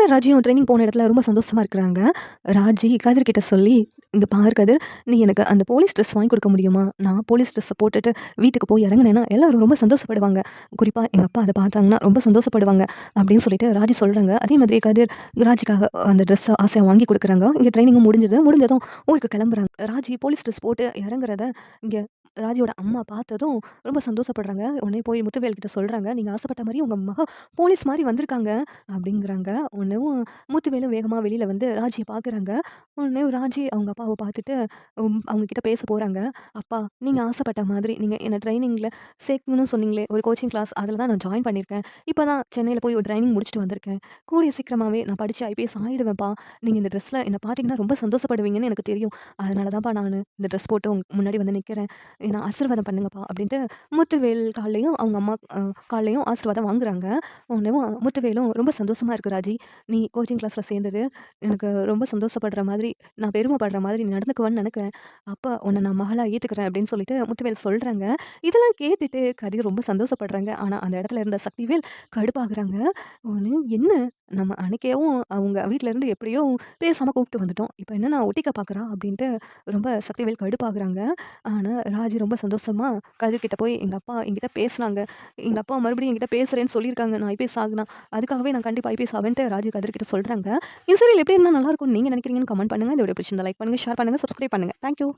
கதிர் ராஜியும் training போன இடத்துல ரொம்ப சந்தோஷமாக இருக்கிறாங்க. ராஜி கதிர் கிட்ட சொல்லி, இங்கே பாரு கதிர், நீ எனக்கு அந்த போலீஸ் ட்ரெஸ் வாங்கி கொடுக்க முடியுமா? நான் போலீஸ் ட்ரெஸ்ஸை போட்டுட்டு வீட்டுக்கு போய் இறங்குனேன்னா, எல்லோரும் ரொம்ப சந்தோஷப்படுவாங்க. குறிப்பாக எங்கள் அப்பா அதை பார்த்தாங்கன்னா ரொம்ப சந்தோஷப்படுவாங்க." அப்படின்னு சொல்லிட்டு ராஜி சொல்கிறாங்க அதே மாதிரி கதிர் ராஜிக்காக அந்த ட்ரெஸ்ஸை ஆசையாக வாங்கி கொடுக்குறாங்க. இங்கே ட்ரைனிங்கும் முடிஞ்சது. முடிஞ்சதும் ஊருக்கு கிளம்புறாங்க. ராஜி போலீஸ் ட்ரெஸ் போட்டு இறங்குறத இங்கே ராஜியோட அம்மா பார்த்ததும் ரொம்ப சந்தோஷப்படுறாங்க. உடனே போய் முத்துவேல் கிட்ட நீங்கள் ஆசைப்பட்ட மாதிரி உங்கள் மக போலீஸ் மாதிரி வந்திருக்காங்க." அப்படிங்கிறாங்க. உடனேவும் முத்துவேலும் வேகமாக வெளியில் வந்து ராஜியை பார்க்குறாங்க. உடனே ராஜி அவங்க அப்பாவை பார்த்துட்டு அவங்கக்கிட்ட அவங்க பேச போகிறாங்க "அப்பா, நீங்கள் ஆசைப்பட்ட மாதிரி நீங்கள் என்ன ட்ரைனிங்கில் சேர்க்கணும்னு சொன்னீங்களே, ஒரு கோச்சிங் கிளாஸ் அதில் தான் நான் ஜாயின் பண்ணியிருக்கேன். இப்போ தான் சென்னையில் போய் ஒரு ட்ரைனிங் முடிச்சுட்டு வந்திருக்கேன். கூடிய சீக்கிரமாகவே நான் படித்து ஐபிஎஸ் ஆகிடுவேன்ப்பா நீங்கள் இந்த ட்ரெஸ்ஸில் என்னை பார்த்தீங்கன்னா ரொம்ப சந்தோஷப்படுவீங்கன்னு எனக்கு தெரியும். அதனால தான்ப்பா நான் இந்த ட்ரெஸ் போட்டு உங்க முன்னாடி வந்து நிற்கிறேன் ஏன்னா ஆசீர்வாதம் பண்ணுங்கப்பா." அப்படின்ட்டு முத்துவேல் காலையும் அவங்க அம்மா காலையும் ஆசீர்வாதம் வாங்குறாங்க. உடனேவும் முத்துவேலும் ரொம்ப சந்தோஷமாக இருக்கு ராஜி. நீ கோச்சிங் கிளாஸில் சேர்ந்தது எனக்கு ரொம்ப சந்தோஷப்படுற மாதிரி, நான் பெருமைப்படுற மாதிரி நீ நடந்துக்குவேன்னு நினைக்கிறேன் அப்போ உன்னை நான் மகளாக ஏற்றுக்கிறேன் அப்படின்னு சொல்லிட்டு முத்துவேல் சொல்கிறாங்க இதெல்லாம் கேட்டுட்டு கதிர் ரொம்ப சந்தோஷப்படுறாங்க. ஆனால் அந்த இடத்துல இருந்த சக்திவேல் கடுப்பாகுறாங்க. ஒன்று என்ன நம்ம அன்னைக்கேவும் அவங்க வீட்டிலேருந்து எப்படியோ பேசாமல் கூப்பிட்டு வந்துட்டோம். என்ன நான் ஒட்டிக்க பார்க்குறா அப்படின்ட்டு ரொம்ப சக்திவேல் கடுப்பாகுறாங்க. ஆனால் ராஜ் ரொம்ப சந்தோஷமா கதிர்கிட்ட போய், எங்கள் அப்பா எங்கிட்ட பேசுனாங்க. எங்கள் அப்பா மறுபடியும் எங்கிட்ட பேசுகிறேன்னு சொல்லியிருக்காங்க. நான் ஐபிஎஸ் ஆகுனா, அதுக்காகவே நான் கண்டிப்பாக ஐபிஎஸ் ஆவேன்ட்டு" ராஜி கதிர்கிட்ட சொல்கிறாங்க சொல்றாங்க. இந்த சீரியல் எப்படி இருந்தால் நல்லாயிருக்கும் நீங்கள் நினைக்கிறீங்கன்னு கமெண்ட் பண்ணுங்க. இந்த வீடியோ பிடிச்சிருந்தா லைக் பண்ணுங்க, ஷேர் பண்ணுங்கள் சப்ஸ்கிரைப் பண்ணுங்கள் தேங்க் யூ.